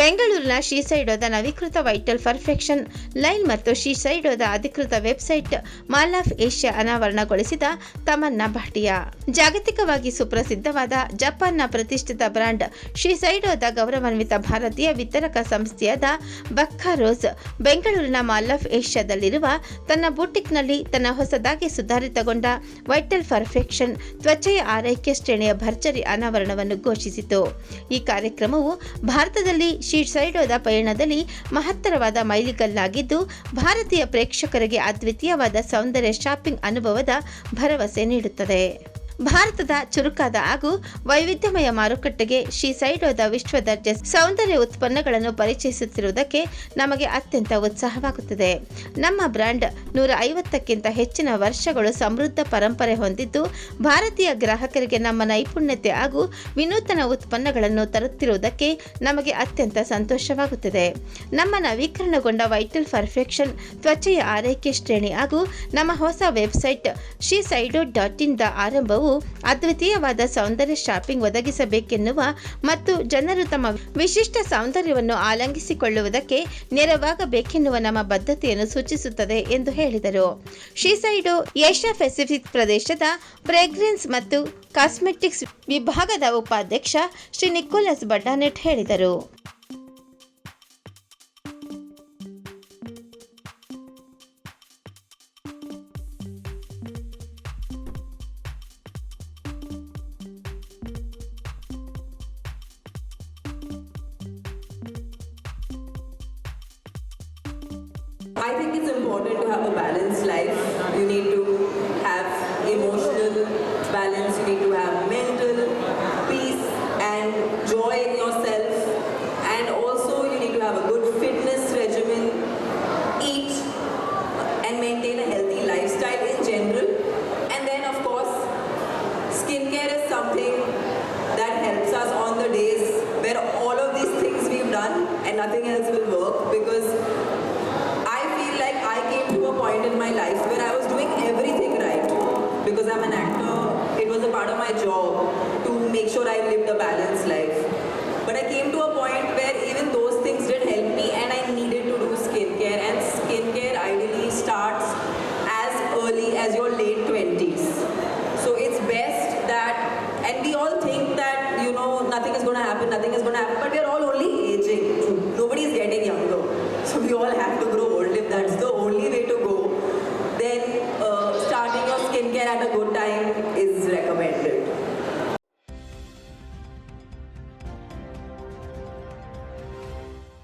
ಬೆಂಗಳೂರಿನ ಶೀಸೈಡೋದ ನವೀಕೃತ vital perfection line ಮತ್ತು ಶ್ರೀಸೈಡೋದ ಅಧಿಕೃತ ವೆಬ್ಸೈಟ್ ಮಾಲ್ ಆಫ್ ಏಷ್ಯಾ ಅನಾವರಣಗೊಳಿಸಿದ ತಮನ್ನಾ ಭಾಟಿಯಾ. ಜಾಗತಿಕವಾಗಿ ಸುಪ್ರಸಿದ್ಧವಾದ ಜಪಾನ್ನ ಪ್ರತಿಷ್ಠಿತ ಬ್ರಾಂಡ್ ಶ್ರೀಸೈಡೋದ ಗೌರವಾನ್ವಿತ ಭಾರತೀಯ ವಿತರಕ ಸಂಸ್ಥೆಯಾದ ಬಕ್ಕಾ ರೋಸ್ ಬೆಂಗಳೂರಿನ ಮಾಲ್ ಆಫ್ ಏಷ್ಯಾದಲ್ಲಿರುವ ತನ್ನ ಬೂಟಿಕ್ನಲ್ಲಿ ತನ್ನ ಹೊಸದಾಗಿ ಸುಧಾರಿತಗೊಂಡ ವೈಟಲ್ ಪರ್ಫೆಕ್ಷನ್ ತ್ವಚೆಯ ಆರೈಕೆ ಶ್ರೇಣಿಯ ಭರ್ಜರಿ ಅನಾವರಣವನ್ನು ಘೋಷಿಸಿತು. ಈ ಕಾರ್ಯಕ್ರಮವು ಭಾರತದಲ್ಲಿ ಶೀರ್ಸೈಡೋದ ಪಯಣದಲ್ಲಿ ಮಹತ್ತರವಾದ ಮೈಲಿಗಲ್ಲಾಗಿದ್ದು ಭಾರತೀಯ ಪ್ರೇಕ್ಷಕರಿಗೆ ಅದ್ವಿತೀಯವಾದ ಸೌಂದರ್ಯ ಶಾಪಿಂಗ್ ಅನುಭವದ ಭರವಸೆ ನೀಡುತ್ತದೆ. ಭಾರತದ ಚುರುಕಾದ ಹಾಗೂ ವೈವಿಧ್ಯಮಯ ಮಾರುಕಟ್ಟೆಗೆ ಶೀಸೈಡೋದ ವಿಶ್ವ ದರ್ಜೆ ಸೌಂದರ್ಯ ಉತ್ಪನ್ನಗಳನ್ನು ಪರಿಚಯಿಸುತ್ತಿರುವುದಕ್ಕೆ ನಮಗೆ ಅತ್ಯಂತ ಉತ್ಸಾಹವಾಗುತ್ತದೆ. ನಮ್ಮ ಬ್ರ್ಯಾಂಡ್ ನೂರ ಐವತ್ತಕ್ಕಿಂತ ಹೆಚ್ಚಿನ ವರ್ಷಗಳು ಸಮೃದ್ಧ ಪರಂಪರೆ ಹೊಂದಿದ್ದು, ಭಾರತೀಯ ಗ್ರಾಹಕರಿಗೆ ನಮ್ಮ ನೈಪುಣ್ಯತೆ ಹಾಗೂ ವಿನೂತನ ಉತ್ಪನ್ನಗಳನ್ನು ತರುತ್ತಿರುವುದಕ್ಕೆ ನಮಗೆ ಅತ್ಯಂತ ಸಂತೋಷವಾಗುತ್ತದೆ. ನಮ್ಮ ನವೀಕರಣಗೊಂಡ ವೈಟಲ್ ಪರ್ಫೆಕ್ಷನ್ ತ್ವಚೆಯ ಆರೈಕೆ ಶ್ರೇಣಿ ಹಾಗೂ ನಮ್ಮ ಹೊಸ ವೆಬ್ಸೈಟ್ ಶ್ರೀ ಸೈಡೋ ಡಾಟ್ ಇನ್ ದ ಅದ್ವಿತೀಯವಾದ ಸೌಂದರ್ಯ ಶಾಪಿಂಗ್ ಒದಗಿಸಬೇಕೆನ್ನುವ ಮತ್ತು ಜನರು ತಮ್ಮ ವಿಶಿಷ್ಟ ಸೌಂದರ್ಯವನ್ನು ಆಲಂಗಿಸಿಕೊಳ್ಳುವುದಕ್ಕೆ ನೆರವಾಗಬೇಕೆನ್ನುವ ನಮ್ಮ ಬದ್ಧತೆಯನ್ನು ಸೂಚಿಸುತ್ತದೆ ಎಂದು ಹೇಳಿದರು. ಶೀಸೈಡೋ ಏಷ್ಯಾ ಪೆಸಿಫಿಕ್ ಪ್ರದೇಶದ ಫ್ರೇಗ್ರೆನ್ಸ್ ಮತ್ತು ಕಾಸ್ಮೆಟಿಕ್ಸ್ ವಿಭಾಗದ ಉಪಾಧ್ಯಕ್ಷ ಶ್ರೀ ನಿಕೋಲಸ್ ಬಡ್ಡಾನೆಟ್ ಹೇಳಿದರು. I think it's important to have a balanced life. You need to have emotional balance, you need to have mental peace and joy in yourself, and also you need to have a good fitness regimen, eat and maintain a healthy lifestyle in general. And then, of course, skincare is something that helps us on the days where all of these things we've done and nothing else will work because I feel like I came to a point in my life where I was doing everything right because I'm an actor. It was a part of my job to make sure I lived a balanced life. But I came to a point where even those things